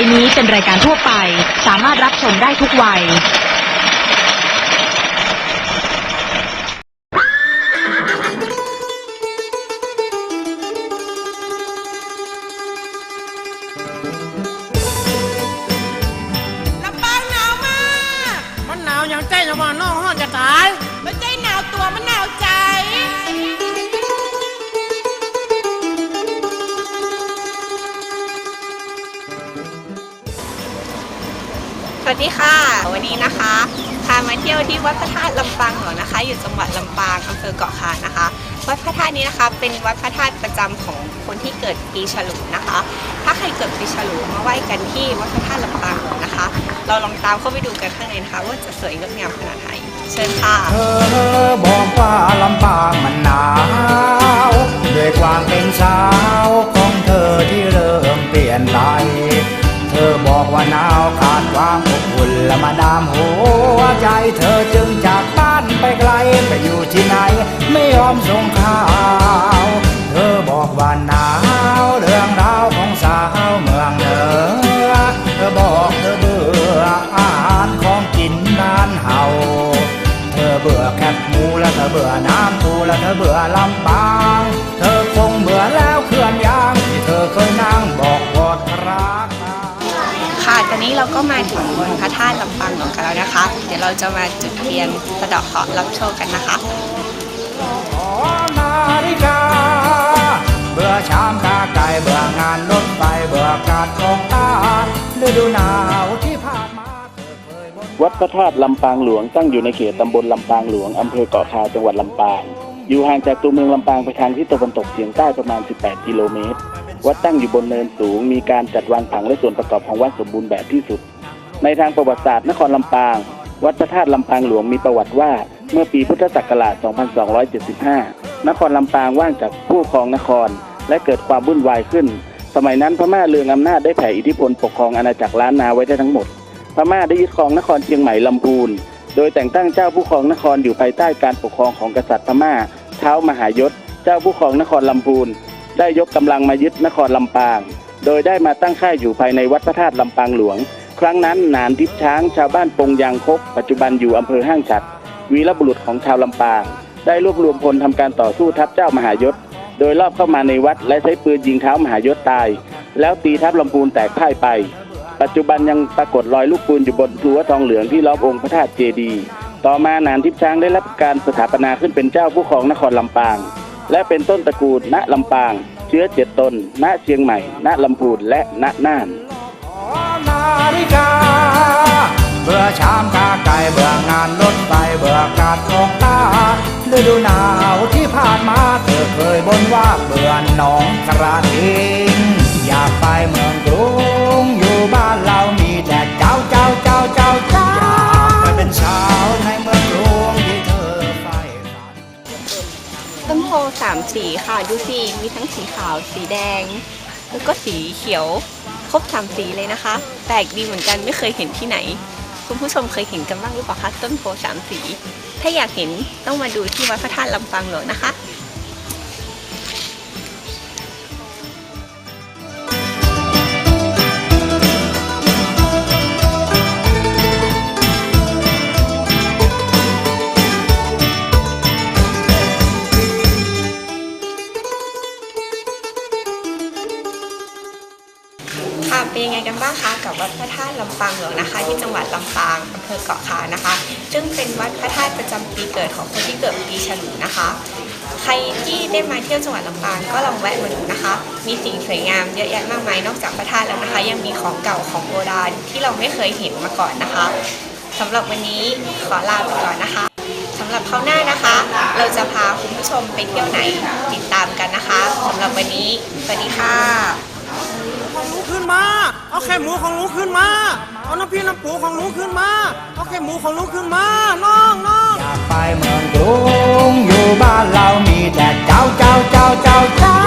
ไปนี้เป็นรายการทั่วไป สามารถรับชมได้ทุกวัย ลำปางหนาวมาก มันหนาวอย่างใจจะว่าน้อ วัสดีค่ะ วันนี้นะคะพามาเที่ยวที่วัดพระธาตุลำปางหลวงนะคะ อยู่จังหวัดลำปางอำเภอเกาะคานะคะ วัดพระธาตุนี้นะคะ เป็นวัดพระธาตุประจำของคนที่เกิดปีฉลูนะคะ ถ้าใครเกิดปีฉลูมาไหว้กันที่วัดพระธาตุลำปางหลวงนะคะ เราลองตามเข้าไปดูกันข้างในนะคะ ว่าจะสวยงดงามขนาดไหนเชิญค่ะเธอบอกว่าลำปางมันหนาวด้วยความเป็นสาวของเธอที่เริ่มเปลี่ยนไป เธอบอกว่าหนาวขาดความอบอุ่นและมาดามหัวใจเธอจึงจากบ้านไปไกลไปอยู่ที่ไหน ไม่ยอมส่งข่าว เธอบอกว่าหนาวเรื่องราวของสาวเมืองเหนือเธอบอกเธอเบื่ออาหารของกินนานเห่า เธอเบื่อแคบหมูและเธอเบื่อน้ำปูและเธอเบื่อลำปางเธอ ก็มาถึงบนพระธาตุลำปางหลวงกันแล้วนะคะ เดี๋ยวเราจะมาจุดเทียนสะเดาะเคราะห์รับโชคกันนะคะนาฬิกาเบื่อชามกาไก่เบื่องานรถไฟเบื่อการกองตาฤดูหนาวที่ผ่านมาวัดพระธาตุลำปางหลวงตั้งอยู่ในเขตตำบลลำปางหลวงอำเภอเกาะคาจังหวัดลำปาง อยู่ห่างจากตัวเมืองลำปางไปทางทิศตะวันตกเฉียงใต้ประมาณ 18 กิโลเมตร วัดตั้งอยู่บนเนินสูง มีการจัดวางผังและส่วนประกอบของวัดสมบูรณ์แบบที่สุด ในทางประวัติศาสตร์นครลำปาง วัดพระธาตุลำปางหลวงมีประวัติว่าเมื่อปีพุทธศักราช 2275 นครลำปางว่างจากผู้ครองนคร และเกิดความวุ่นวายขึ้น สมัยนั้นพม่าเลืองอำนาจได้แผ่อิทธิพลปกครองอาณาจักรล้านนาไว้ได้ทั้งหมด พม่าได้ยึดครองนครเชียงใหม่ลำพูน โดยแต่งตั้งเจ้าผู้ครองนครอยู่ภายใต้การปกครองของกษัตริย์พม่า เท้ามหายศ เจ้าผู้ครองนครลำพูน ได้ยกกำลังมายึดนครลำปาง โดยได้มาตั้งค่ายอยู่ภายในวัดพระธาตุลำปางหลวง ครั้งนั้นหนานทิพช้างชาวบ้านปงยางคกปัจจุบันอยู่อำเภอห้างฉัด วีรบุรุษของชาวลำปาง ได้รวบรวมพลทำการต่อสู้ทัพเจ้ามหายศ โดยรอบเข้ามาในวัดและใช้ปืนยิงเท้ามหายศตาย แล้วตีทัพลำพูนแตกพ่ายไป ปัจจุบันยังปรากฏรอยลูกปืนอยู่บนรั้วทองเหลืองที่ล้อมองค์พระธาตุเจดีย์ต่อมาหนานทิพช้างได้รับการสถาปนาขึ้นเป็นเจ้าผู้ครองนครลำปาง และเป็นต้นตระกูลณลำปาง เชื้อเจ็ดตน ณเชียงใหม่ ณลำพูนและณน่านนาฬิกาเบื่อชามกาไก่เบื่องานรถไฟเบื่อกาดของตาฤดูหนาวที่ผ่านมาเธอเคยบ่นว่าเบื่อหนองกระทิงอยากไปเมื ต้นโพสามสีค่ะดูสิมีทั้งสีขาวสีแดง แล้วก็สีเขียวครบสามสีเลยนะคะแปลกดีเหมือนกันไม่เคยเห็นที่ไหน คุณผู้ชมเคยเห็นกันบ้างหรือเปล่าคะต้นโพสามสี ถ้าอยากเห็นต้องมาดูที่วัดพระธาตุลำปางหลวงนะคะ ค่ะเป็นยังไงกันบ้างคะกับวัดพระธาตุลำปางหลวงนะคะ ที่จังหวัดลำปางอำเภอเกาะคานะคะ ซึ่งเป็นวัดพระธาตุประจำปีเกิดของคนที่เกิดปีฉลูนะคะ ใครที่ได้มาเที่ยวจังหวัดลำปางก็ลองแวะมาดูนะคะ มีสิ่งสวยงามเยอะแยะมากมายนอกจากพระธาตุแล้วนะคะ ยังมีของเก่าของโบราณที่เราไม่เคยเห็นมาก่อนนะคะสำหรับวันนี้ขอลาไปก่อนนะคะสำหรับคราวหน้านะคะ เราจะพาคุณผู้ชมไปเที่ยวไหนติดตามกันนะคะสำหรับวันนี้สวัสดีค่ะ ขึ้นมา เอาแค่หมูของลุงขึ้นมา เอาน้ำพี่น้ำปูของลุงขึ้นมา เอาแค่หมูของลุงขึ้นมา น้องน้องอยากไปเมืองกรุงอยู่บ้านเรามีแต่เจ้าเจ้าเจ้าเจ้าเจ้า